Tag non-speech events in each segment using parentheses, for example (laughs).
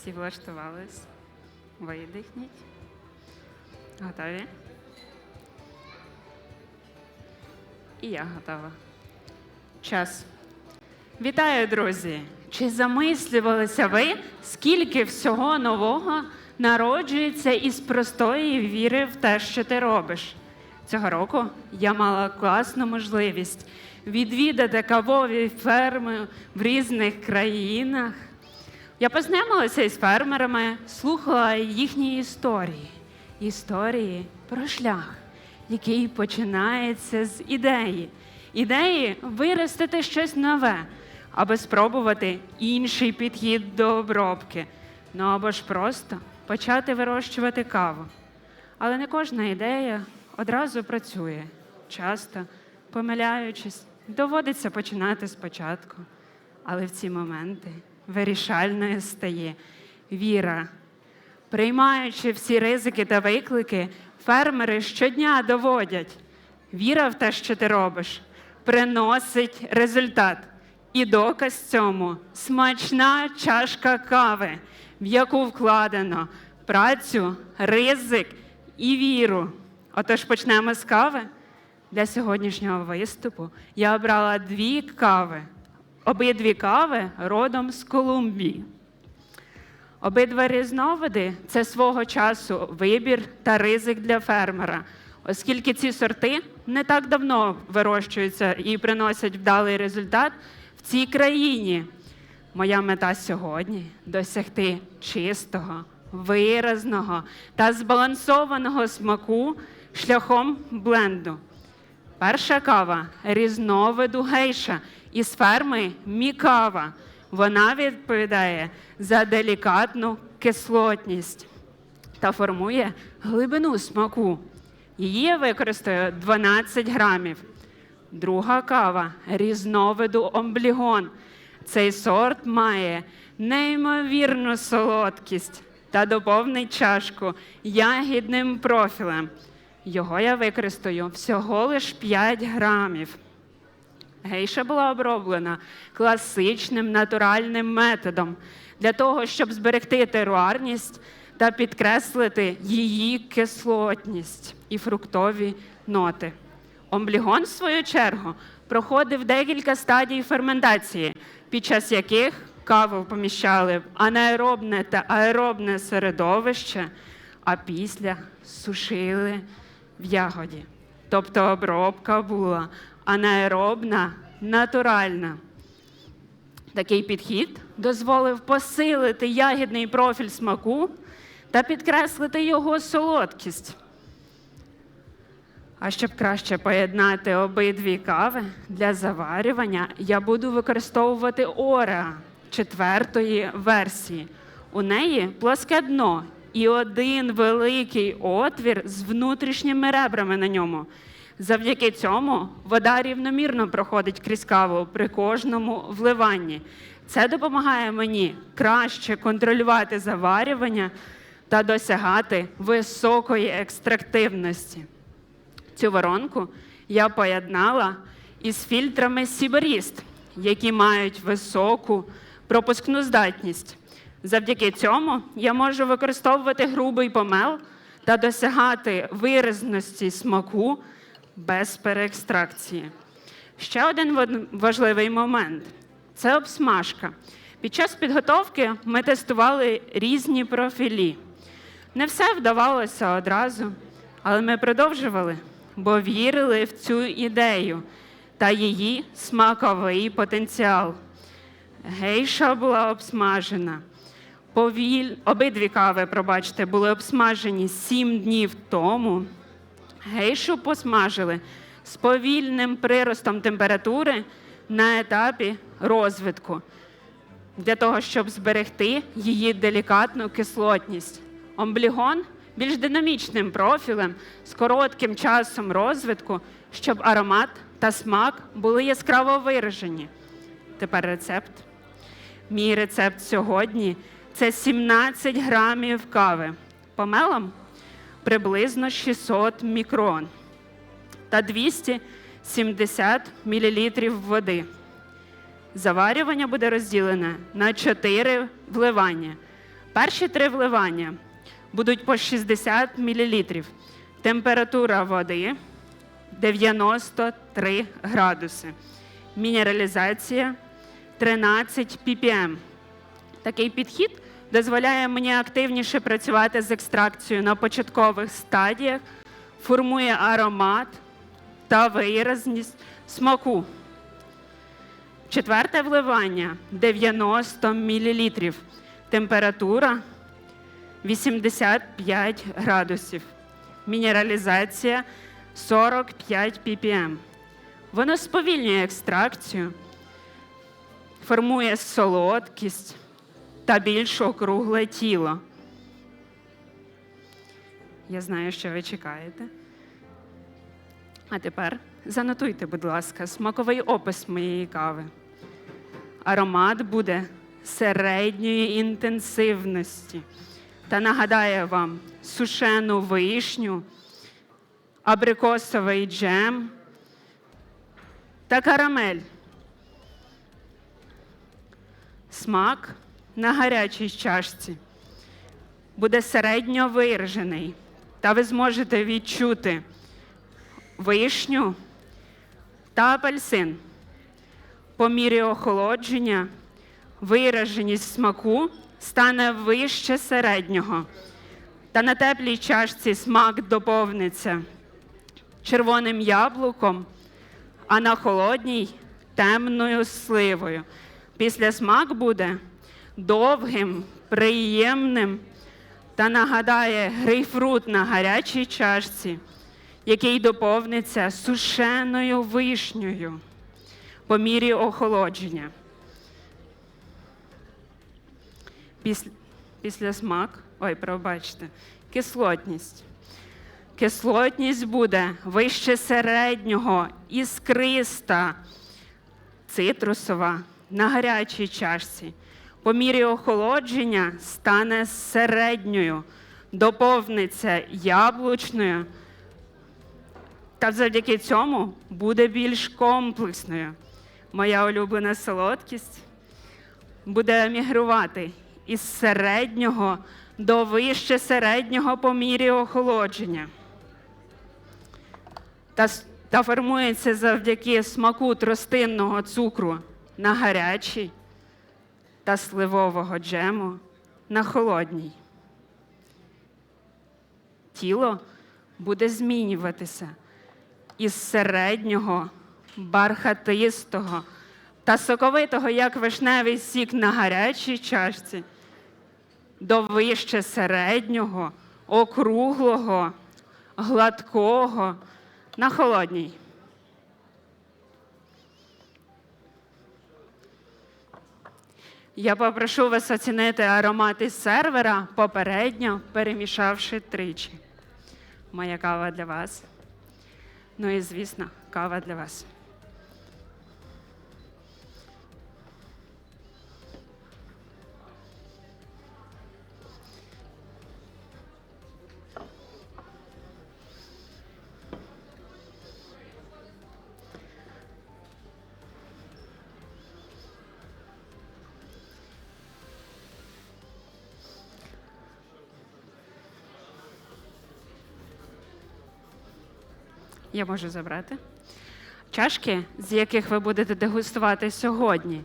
Всі влаштувались. Видихніть. Готові? І я готова. Час. Вітаю, друзі! Чи замислювалися ви, скільки всього нового народжується із простої віри в те, що ти робиш? Цього року я мала класну можливість відвідати кавові ферми в різних країнах. Я познайомилася із фермерами, слухала їхні історії. Історії про шлях, який починається з ідеї. Ідеї виростити щось нове, аби спробувати інший підхід до обробки. Ну або ж просто почати вирощувати каву. Але не кожна ідея одразу працює. Часто, помиляючись, доводиться починати спочатку. Але в ці моменти вирішальною стає віра. Приймаючи всі ризики та виклики, фермери щодня доводять, віра в те, що ти робиш, приносить результат. І доказ цьому смачна чашка кави, в яку вкладено працю, ризик і віру. Отож почнемо з кави. Для сьогоднішнього виступу я обрала дві кави. Обидві кави родом з Колумбії. Обидва різновиди це свого часу вибір та ризик для фермера, оскільки ці сорти не так давно вирощуються і приносять вдалий результат в цій країні. Моя мета сьогодні досягти чистого, виразного та збалансованого смаку шляхом бленду. Перша кава різновиду гейша із ферми Мікава. Вона відповідає за делікатну кислотність та формує глибину смаку. Її я використаю 12 грамів. Друга кава різновиду омблігон. Цей сорт має неймовірну солодкість та доповнить чашку ягідним профілем. Його я використаю всього лиш 5 грамів. Гейша була оброблена класичним натуральним методом для того, щоб зберегти теруарність та підкреслити її кислотність і фруктові ноти. Омблігон, в свою чергу, проходив декілька стадій ферментації, під час яких каву поміщали в анаеробне та аеробне середовище, а після сушили в ягоді. Тобто обробка була анаеробна, натуральна. Такий підхід дозволив посилити ягідний профіль смаку та підкреслити його солодкість. А щоб краще поєднати обидві кави для заварювання, я буду використовувати Ореа четвертої версії. У неї плоске дно і один великий отвір з внутрішніми ребрами на ньому. Завдяки цьому вода рівномірно проходить крізь каву при кожному вливанні. Це допомагає мені краще контролювати заварювання та досягати високої екстрактивності. Цю воронку я поєднала із фільтрами Сіберіст, які мають високу пропускну здатність. Завдяки цьому я можу використовувати грубий помел та досягати виразності смаку без переекстракції. Ще один важливий момент це обсмажка. Під час підготовки ми тестували різні профілі. Не все вдавалося одразу, але ми продовжували, бо вірили в цю ідею та її смаковий потенціал. Гейша була обсмажена. Повіль... Обидві кави, пробачте, були обсмажені сім днів тому. Гейшу посмажили з повільним приростом температури на етапі розвитку для того, щоб зберегти її делікатну кислотність. Омблігон більш динамічним профілем з коротким часом розвитку, щоб аромат та смак були яскраво виражені. Тепер рецепт. Мій рецепт сьогодні це 17 грамів кави. Помелом приблизно 600 мікрон та 270 мл води. Заварювання буде розділене на 4 вливання. Перші три вливання будуть по 60 мл. Температура води 93 градуси. Мінералізація 13 ppm. Такий підхід дозволяє мені активніше працювати з екстракцією на початкових стадіях, формує аромат та виразність смаку. Четверте вливання 90 мл. Температура 85 градусів. Мінералізація 45 ppm. Воно сповільнює екстракцію, формує солодкість та більш округле тіло. Я знаю, що ви чекаєте. А тепер занотуйте, будь ласка, смаковий опис моєї кави. Аромат буде середньої інтенсивності та нагадає вам сушену вишню, абрикосовий джем та карамель. Смак на гарячій чашці буде середньо виражений, та ви зможете відчути вишню та апельсин. По мірі охолодження вираженість смаку стане вище середнього, та на теплій чашці смак доповниться червоним яблуком, а на холодній темною сливою. Після смак буде довгим, приємним та нагадає грейпфрут на гарячій чашці, який доповниться сушеною вишнею по мірі охолодження. Після, після смак, ой, пробачте, кислотність. Кислотність буде вище середнього, іскриста, цитрусова на гарячій чашці. По мірі охолодження стане середньою, доповниться яблучною, та завдяки цьому буде більш комплексною. Моя улюблена солодкість буде мігрувати із середнього до вище середнього по мірі охолодження. Та, та формується завдяки смаку тростинного цукру на гарячій та сливового джему на холодній. Тіло буде змінюватися із середнього, бархатистого та соковитого, як вишневий сік на гарячій чашці, до вище середнього, округлого, гладкого на холодній. Я попрошу вас оцінити аромат із сервера, попередньо перемішавши тричі. Моя кава для вас. Ну і, звісно, кава для вас. Я можу забрати. Чашки, з яких ви будете дегустувати сьогодні,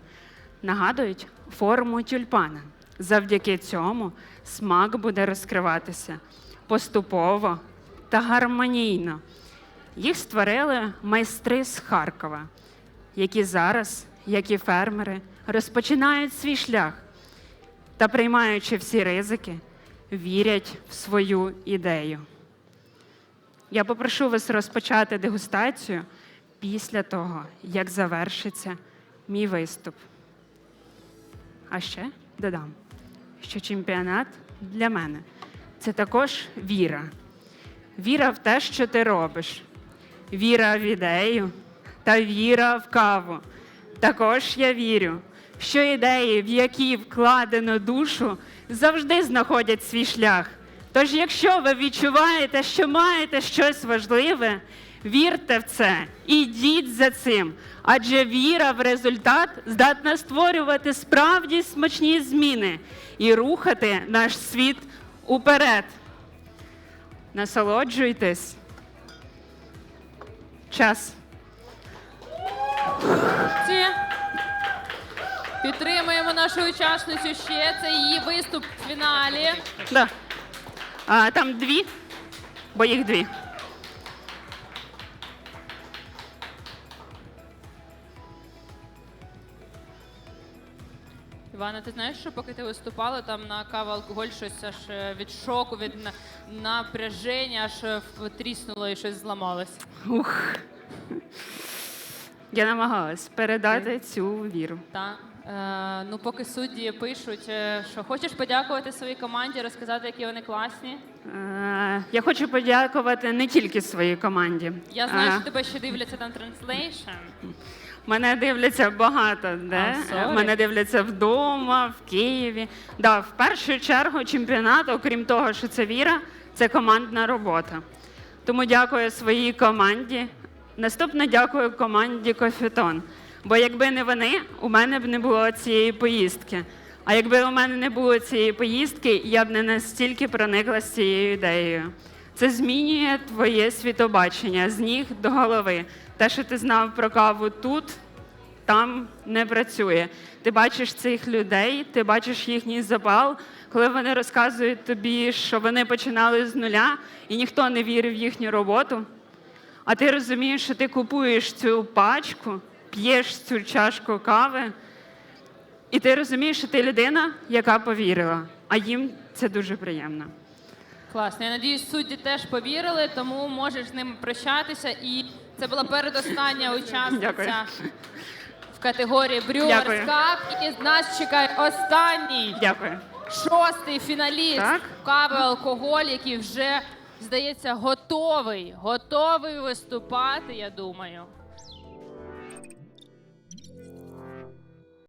нагадують форму тюльпана. Завдяки цьому смак буде розкриватися поступово та гармонійно. Їх створили майстри з Харкова, які зараз, як і фермери, розпочинають свій шлях та, приймаючи всі ризики, вірять в свою ідею. Я попрошу вас розпочати дегустацію після того, як завершиться мій виступ. А ще додам, що чемпіонат для мене це також віра. Віра в те, що ти робиш, віра в ідею та віра в каву. Також я вірю, що ідеї, в які вкладено душу, завжди знаходять свій шлях. Тож, якщо ви відчуваєте, що маєте щось важливе, Вірте в це, ідіть за цим. Адже віра в результат здатна створювати справді смачні зміни і рухати наш світ уперед. Насолоджуйтесь. Час. Підтримуємо нашу учасницю ще. Це її виступ в фіналі. Да. А, там дві, бо їх дві. Івана, ти знаєш, що поки ти виступала, там на кава алкоголь щось аж е, від шоку, від напряження, аж е, тріснуло і щось зламалось. Ух. Я намагалась передати цю віру. Та е, ну, поки судді пишуть, е, що хочеш подякувати своїй команді, розказати, які вони класні. Е, Я хочу подякувати не тільки своїй команді. Я знаю, Е, що тебе ще дивляться там транслейшн. Мене дивляться багато де. А, sorry. Мене дивляться вдома, в Києві. Да, в першу чергу чемпіонат, окрім того, що це віра, це командна робота. Тому дякую своїй команді. Наступне дякую команді Кофітон. Бо якби не вони, у мене б не було цієї поїздки. А якби у мене не було цієї поїздки, я б не настільки прониклася цією ідеєю. Це змінює твоє світобачення з ніг до голови. Те, що ти знав про каву тут, там не працює. Ти бачиш цих людей, ти бачиш їхній запал, коли вони розказують тобі, що вони починали з нуля, і ніхто не вірив в їхню роботу. А ти розумієш, що ти купуєш цю пачку, п'єш цю чашку кави, і ти розумієш, що ти людина, яка повірила. А їм це дуже приємно. Класно. Я надіюсь, судді теж повірили, тому можеш з ними прощатися. І це була передостання учасниця (laughs) Дякую. в категорії Дякую. Cup. І нас чекає останній Дякую. шостий фіналіст Так. кави алкоголь, який вже здається готовий, готовий виступати. Я думаю.